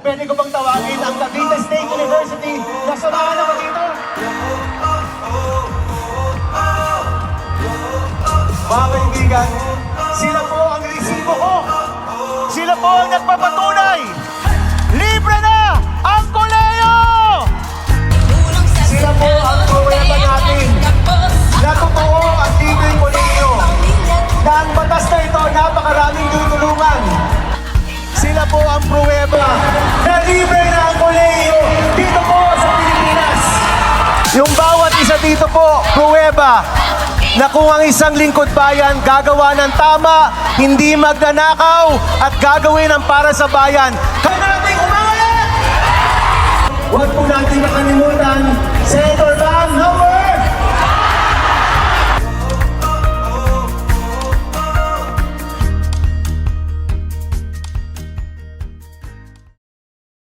Pwede ko bang tawagin ang Cavite State University na samahan ako dito? Mga kaibigan, sila po ang resibo ko. Sila po ang nagpapatunay. Libre na ang koleyo! Sila po ang pruweba natin na totoo ang libreng koleyo. Na ang batas na ito, napakaraming tutulungan. Sila po ang pruweba Yung bawat isa dito po, pruweba, na kung ang isang lingkod bayan gagawa ng tama, hindi magnanakaw, at gagawin ang para sa bayan. Kaya natin umangalit! Huwag po natin makalimutan sa ito